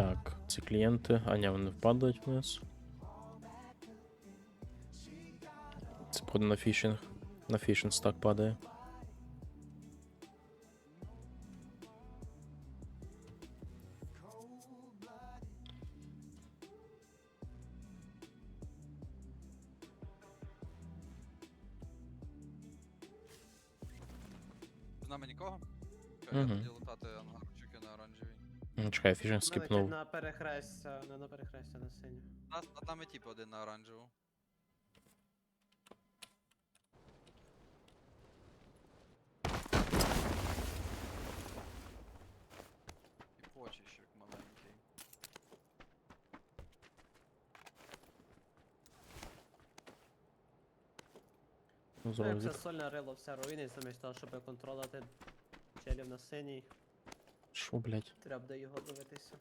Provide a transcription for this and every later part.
Так, ці клієнти. А ні, вони впадають вниз. Це на фішинг. На фішинг стак падає. Чекай, фішинг Мене скіпнув. на перехрестя, не на перехрестя, на синю. Нас над нами тип один на оранжеву. І почищик маленький. Ну, Ну, як це сольне рило все руїнить, замість того, щоб контролити челів на синій, Що, блядь? треба до його дивитися.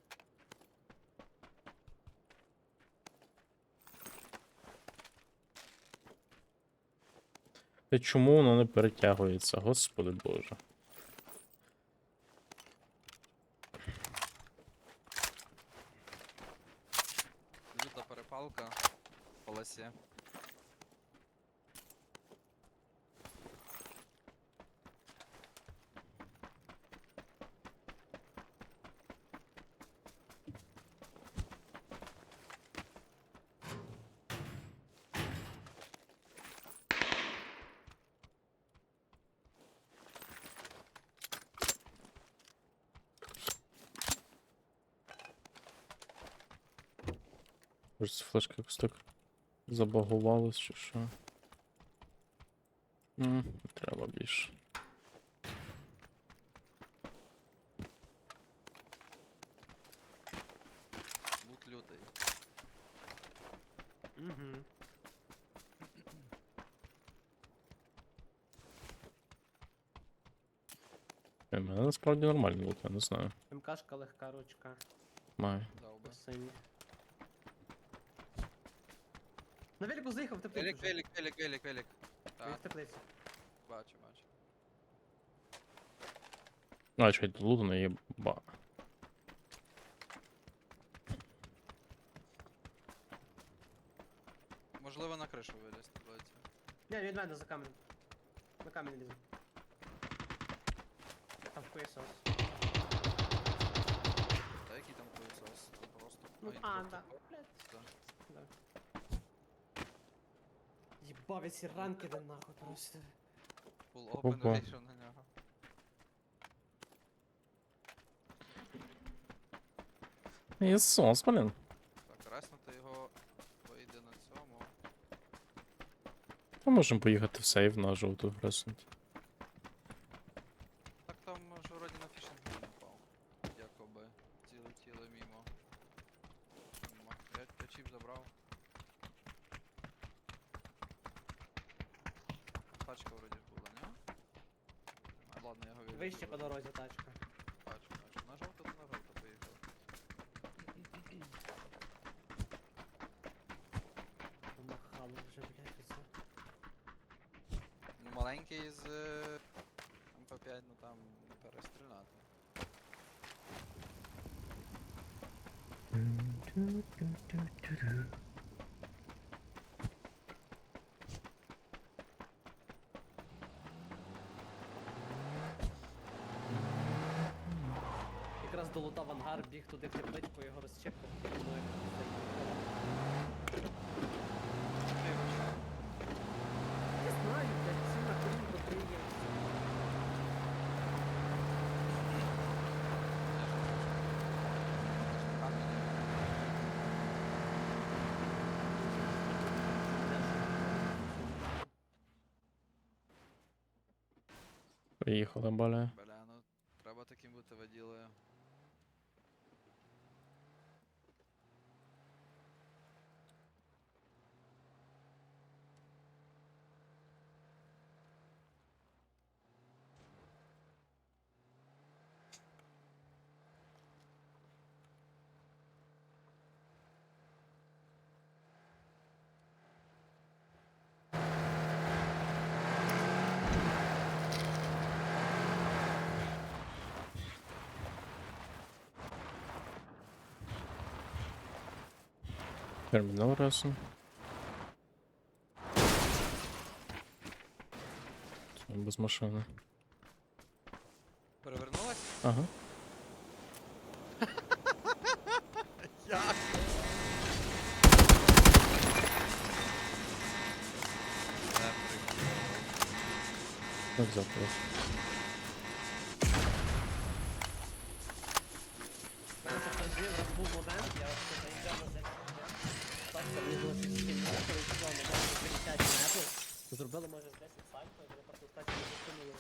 Та чому воно не перетягується? Господи боже. Може, це флешка якось так забагувалась чи що? М, Не треба більше. Лут лютий. Угу. У Е, мене насправді нормальний лут, я не знаю. МКшка легка ручка. Дав би. на синій. На велику заїхав в теплицю. Велик, вже. велик, велик, велик, велик. Він Так, в теплиці. бачу, бачу. А, чекай, тут лут не є ба. Можливо на кришу виліз, таблиці. Ні, він від мене за камінь. На камінь лізе. Там хуєсос. Та який там хуєсос? Там просто. Ну, Ай, а, жовтий да. код. Блядь. Да. Да. Єбав, ці ранки де нахуй просто. Full open Опа. вийшов на нього. Ісус, блін. Так, реснути його вийде на цьому. Ми можемо поїхати в сейв на жовту реснути. Так там ж вроді на фішинг не напав. Якоби. Ці летіли мімо. Ма- Я, я чіп забрав. Тачка вроді ж була, ні? А, ладно, я його відведу. Вище по дорозі тачка. Бачу, бачу. На жовто, то на жовто поїхав. Помахало вже, блядь, оце. Ну маленький з е, МП5, ну там не перестріляти. Якраз долутав ангар, біг туди в тепличку, його розчепив. Не знаю, блядь, всі на колін продає. Приїхали, баля. Бля, ну треба таким бути воділою. Термінал разом. Без машини. Перевернулась? Ага. Як? Так запрос. Так, це мені було 6 кілька, коли сказав, ми можемо прилітати небо. Зробили, може, 10 сальто, і вони просто скачали і закинули.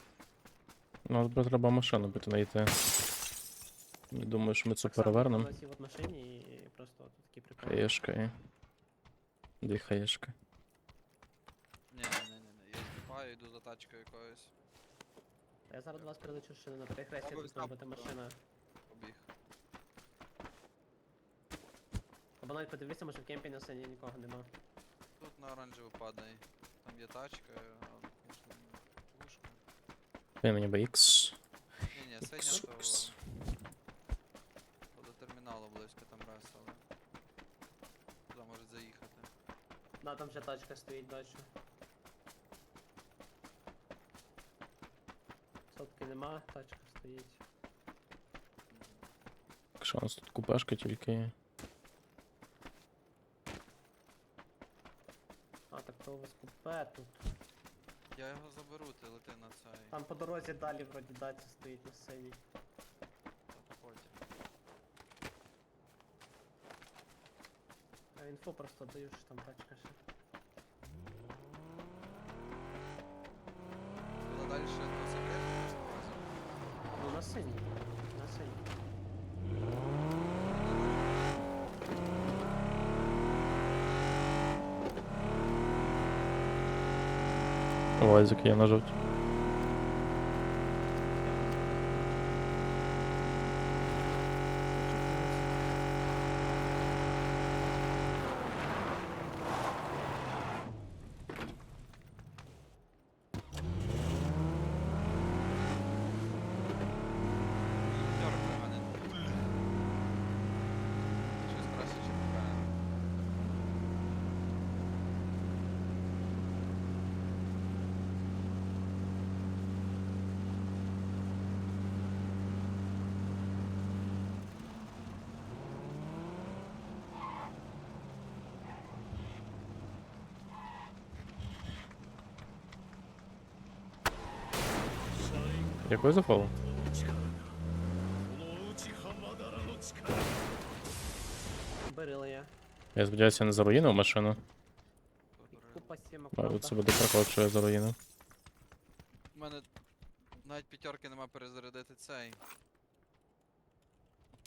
Ну, але треба машину буде знайти. Не думаю, що ми це Так само, перевернемо. Машині і просто от такий прикол. Хаєшка і. Дві хаєшки. Ні, ні, ні, ні. Я збігаю, йду за тачкою якоюсь. Я зараз до вас перелечу ще на перехресті, тут має бути машина. Або навіть подивися, може в кемпі на сцені нікого нема. Тут на оранжеву падає. Там є тачка, а звісно, пушка. Дай мені BX. Ні, ні, синя X. то до терміналу близько там раз, але. Туди може заїхати. Да, там ще тачка стоїть далі. Сотки нема, тачка стоїть. Якщо у нас тут купешка тільки вас купе тут. Я його заберу, ти лети на цей. Там по дорозі далі вроді дача стоїть на синій. Потім. А інфу просто даю, що там тачка ще. Туди далі ще до секрету Ну на синій. На синій. Лазик є на жовті. П'ятерка в мене. Щось краще, чим така. Якою запало? Берила я. Я сподіваюся, я не заруїнив машину. Купа сімок, Мабуть, правда. це буде прикол, що я заруїнив. У мене навіть п'ятерки нема перезарядити цей.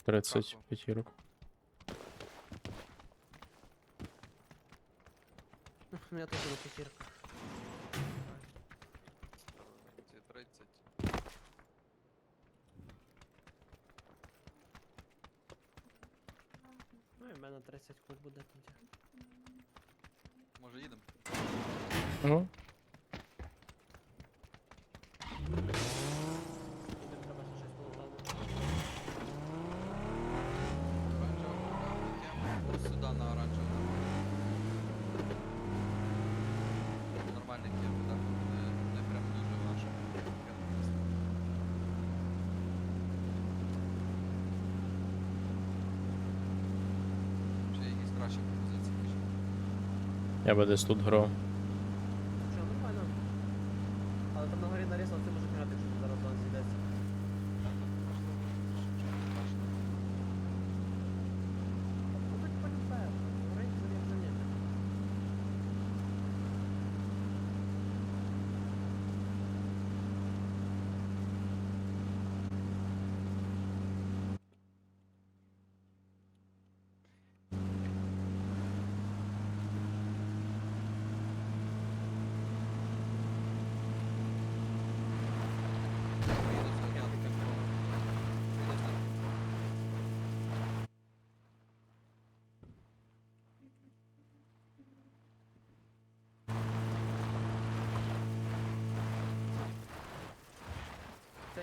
30 Кафу. п'ятірок. У мене теж на п'ятірка. Ці 30. Ну і в мене 30 куль буде тоді. Може їдемо? Ну, Їдемо, треба ще щось полутати. Оранжева програма, Ось сюди на оранжеву. Нормальний кем, так? Не, не прям дуже наша. Чи є якісь кращі пропозиції? ніж? Я би десь тут грав.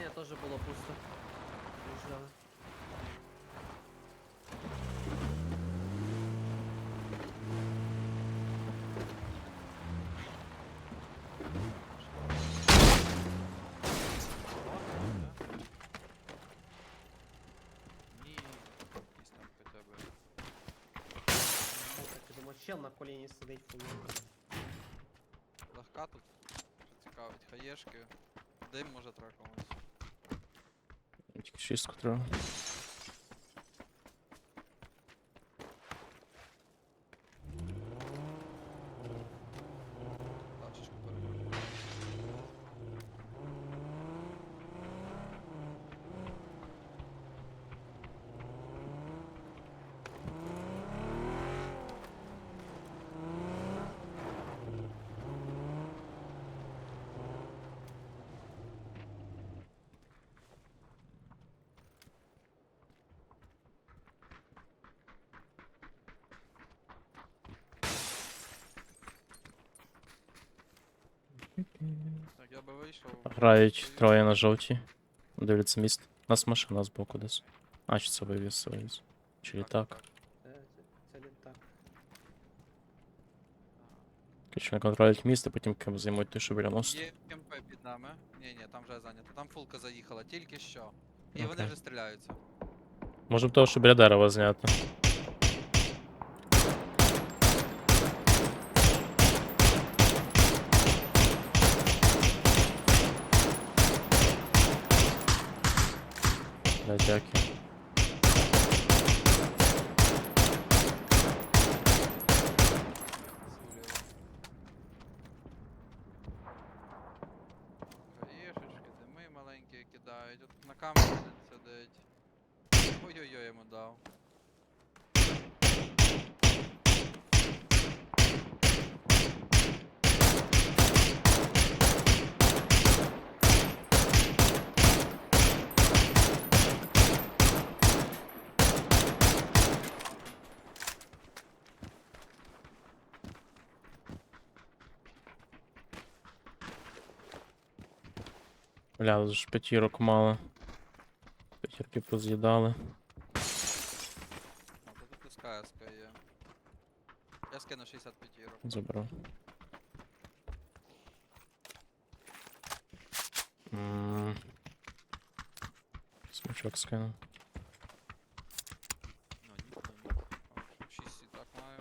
меня тоже было пусто. Приезжало. Чел на коліні сидить Легка тут. Цікавить, хаєшки. Дим може тракуватися. Тільки шістку треба. Грають троє на жовтій. Дивляться міст. У нас машина збоку десь. А, чи це вивіз, це вивіз. Чи літак. Це, це, це літак. Короче, вони контролюють міст, і потім кем займуть той, що біля мосту. Є МП під нами. Ні, ні, там вже зайнято. Там фулка заїхала, тільки що. І вони Окей. вже стріляються. Може того, що біля дерева знято. Бля, Бля, ж п'ятірок мало. П'ятірки поз'їдали. А, тут тут СКС є. Я скину 65 євро. Забрав. Смачок скинув. Ну, ні, ну, ні. О, 6 і так маю.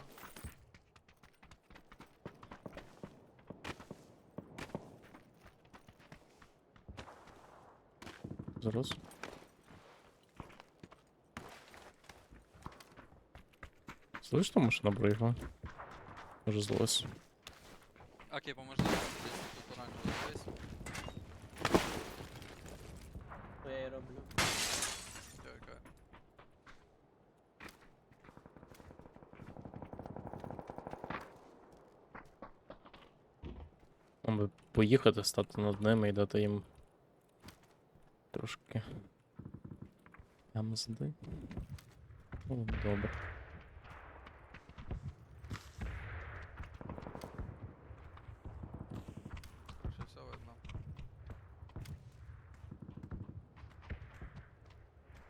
Зараз. Слышь, там машина проїхала? Може злось. Окей, поможи. Тут оранжевий десь. То я і роблю. Би поїхати, стати над ними і дати їм трошки. Ямзди. Ну, добре. Короче, все видно.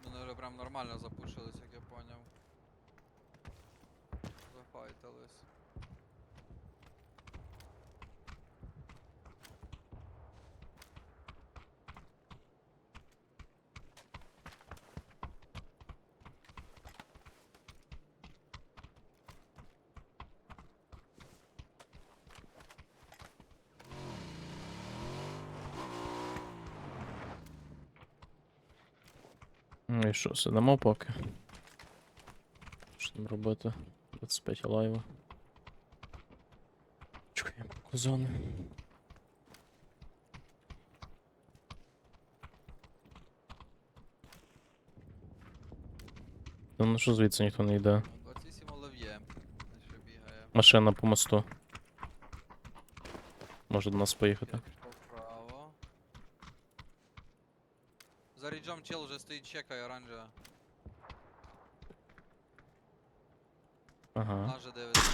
Вони вже прям нормально запушились, як я поняв. Зафайтились. І що, сидимо поки. Що там робити? 25 лайва. Чекаємо зони. Та Ну що звідси ніхто не йде. 27 олив'є. Ще бігає. Машина по мосту. Може до нас поїхати. Чел уже стоит, чекай оранжево. Ага. Аж 9.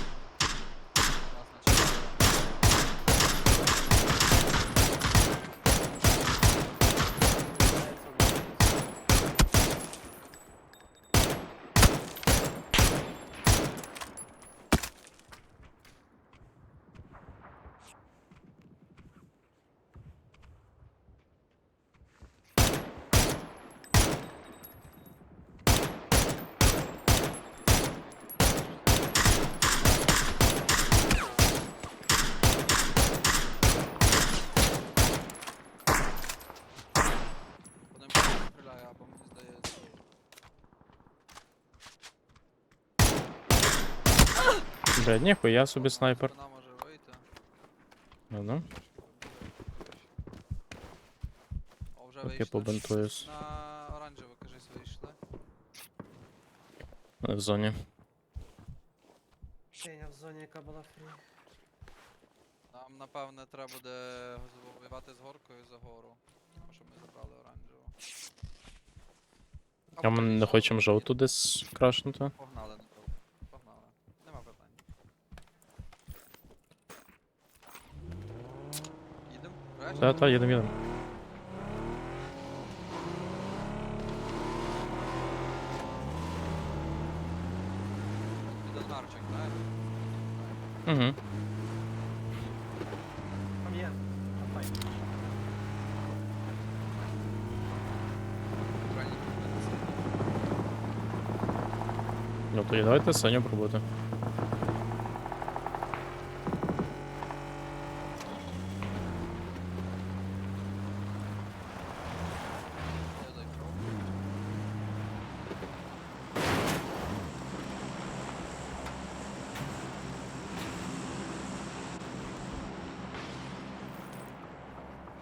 Блядь, ніхуя собі снайпер. Вона може вийти. Ну, ну. О, вже Поки вийшли. побинтуюсь. На оранжево, кажись, вийшли. Вони в зоні. Женя в зоні, яка була фрі. Нам, напевне, треба буде воювати з горкою за гору. Тому що ми забрали оранжеву. А ми не хочемо жовту. десь крашнути. Погнали. Нема питань. Їдемо? Реально? Та, та, їдемо, їдемо. Під ангарчик, знаєш? Угу. Там є. Там файт. Крайній кінець. Ну тоді давайте Саню пробувати. Я зайшов.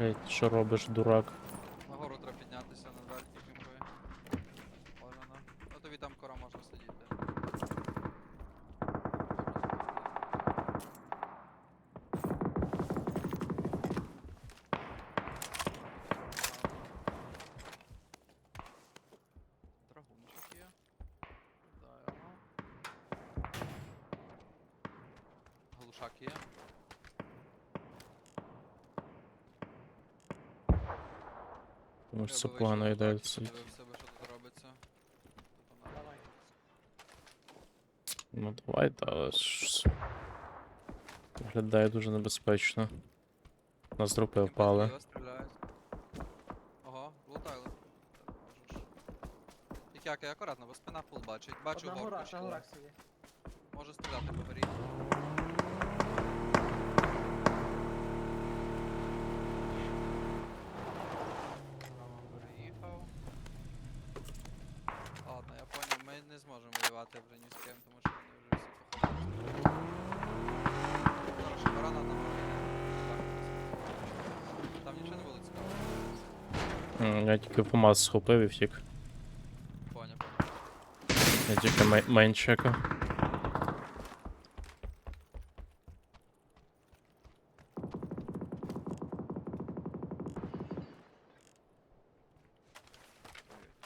Блядь, що робиш, дурак? Нагору треба піднятися на верхній пімпи. Бажано. Ну тобі там кора можна сидіти. Драгунчик є. Кидаємо. Глушак є. Тому що Я це би погано вийшов йде. так, це- подивився би, що тут робиться. Тут вона- Давай. Ну давай, та ж. Виглядає дуже небезпечно. Нас дропи впали. Ого. Тільки як акуратно, бо спина фул бачить. Бачу горку на ще. Може стріляти по горі. Я тільки ФАМАС схопив і втік. Поняв. Я тільки мей- мейн чекав.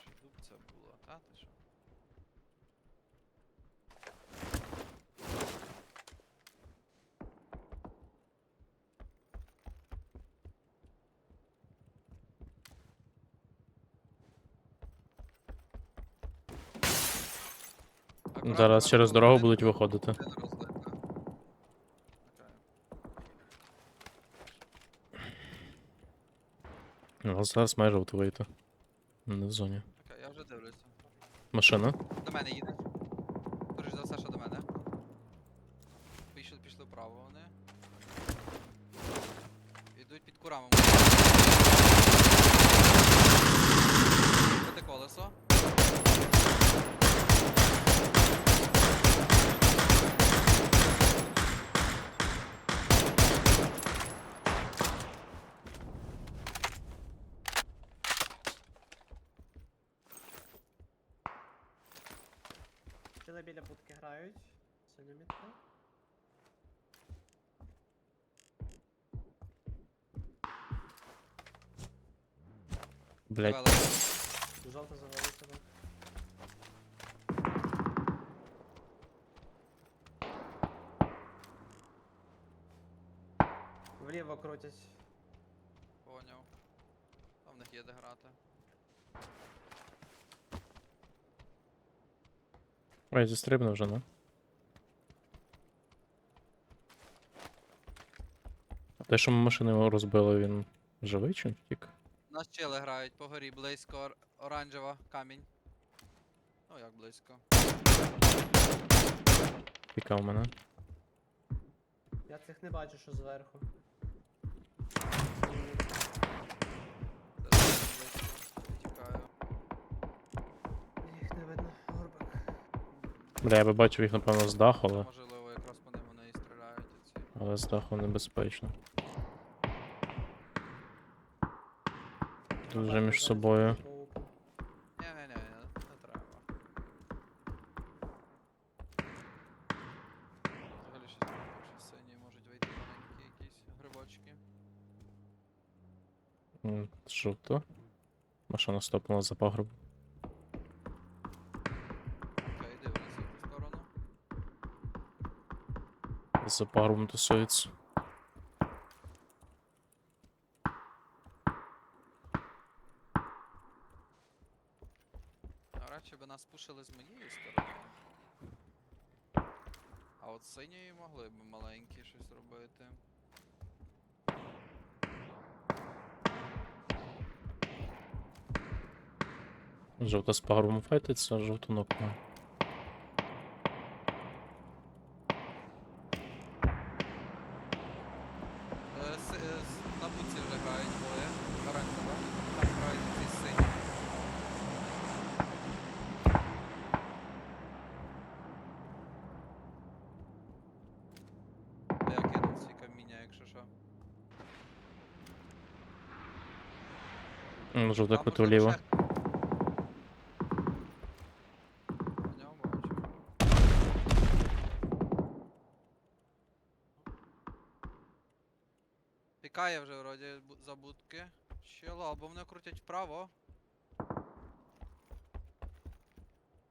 Чи дубця було? та ти що? Зараз через дорогу будуть виходити. Ну, зараз майже от вийти. Не в зоні. Окей, я вже дивлюся. Машина. До мене їде. Скоріш за все, що до мене. Пішли, пішли вправо вони. Йдуть під курами. Це колесо. Чили біля будки грають. Синя мітка. Блять, Жовто завели себе. Вліво крутять. Поняв. Там в них є де грати. Ой, застрибнув вже, ну. А те, що ми машину розбили, він живий чи він втік? У нас чели грають по горі близько, ор- оранжева, камінь. Ну як близько. Пікав мене. Я цих не бачу, що зверху. Бля, я би бачив їх, напевно, з даху, але. Можливо, якраз по але з даху небезпечно. Тут вже між собою. Ні-ні-ні, не треба. Взагалі щось бачу. З можуть вийти маленькі якісь грибочки. М, Жовто. Машина стопнула за пагроб. За пагробом тусується. Радше би нас пушили з моєї сторони. А от синьої могли б маленькі щось робити. Жовта з пагробом файтиться, жовту нокнула. Е, с- е, з- На буці вже грають двоє. Оранжева. Там грають ці сині. Я кинув ці каміння, якщо що. М, Жовта вліво. ще- Пікає вже вроді за будки. Щело, або вони крутять вправо.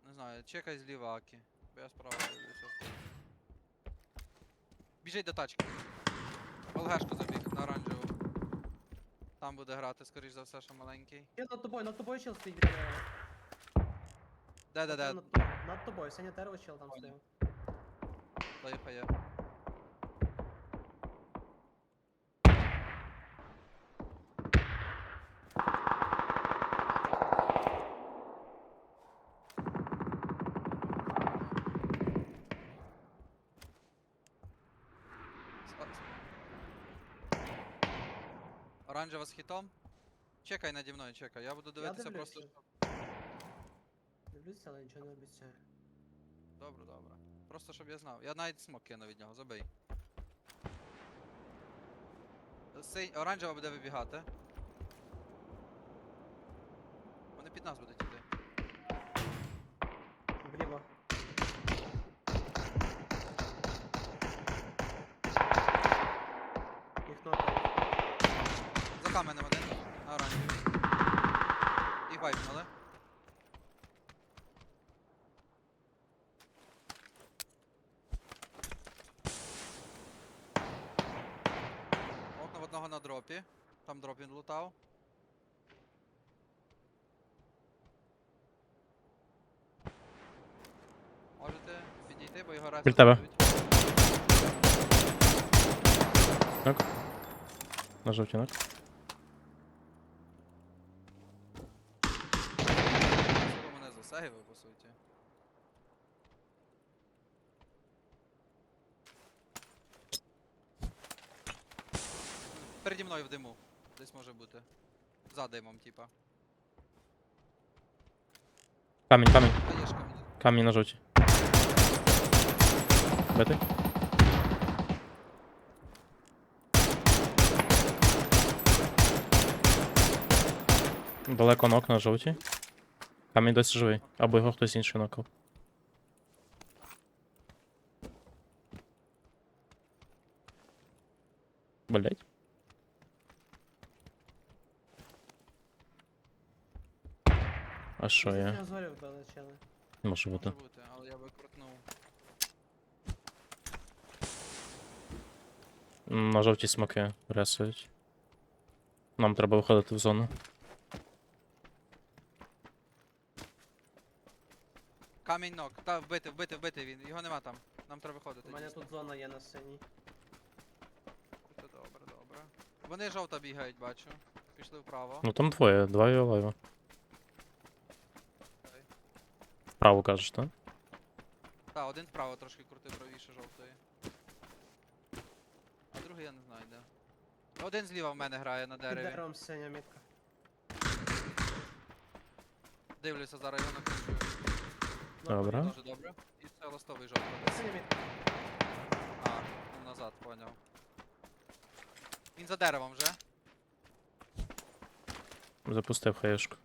Не знаю, чекай зліва Акі. Бо я справа дивлюся. Біжить до тачки. Олгешко забіг на оранжеву. Там буде грати, скоріш за все, що маленький. Я над тобою, над тобою чел стоїть. Де-де-де, Над, тобою, над тобою, дерево чел там стоїть. Поїхає. Оранжева з хітом. Чекай наді мною, чекай. Я буду дивитися просто. дивлюся. Дивлюся, але нічого не обіцяю. Добре, добре. Просто щоб я знав. Я навіть смок кину від нього, забий. Синь... Оранжева буде вибігати. Вони під нас будуть каменем один. На оранжевій. Їх вайпнули. Окно в одного на дропі. Там дроп він лутав. Можете підійти, бо його. Біля тебе. На жовтій мною в диму. Десь може бути. За димом, типа. Камінь, камінь. Хаєшка мені. Камінь на жовтій. Бити? Далеко нок на жовтій. Камінь досі живий. Або його хтось інший нокав. Блять. А що я? вбили, чели. Може бути. Може бути, але я би. М, На жовті смоки ресують. Нам треба виходити в зону. Камінь нок. Та вбити, вбити, вбити він. Його нема там. Нам треба виходити. У мене дійсно. тут зона є на синій. Це добре, добре. Вони жовто бігають, бачу. Пішли вправо. Ну там двоє, два і лайва. Окей. Вправо кажеш, так? Та, один вправо трошки крутив правіше жовтої. А другий я не знаю де. Один зліва в мене грає на Під дереві. деревом синя мітка. Дивлюся, його накручую. Добре. Дуже добре. І це ластовий жовтий. Синя мітка. А, ну назад, поняв. Він за деревом вже. Запустив хаєшку.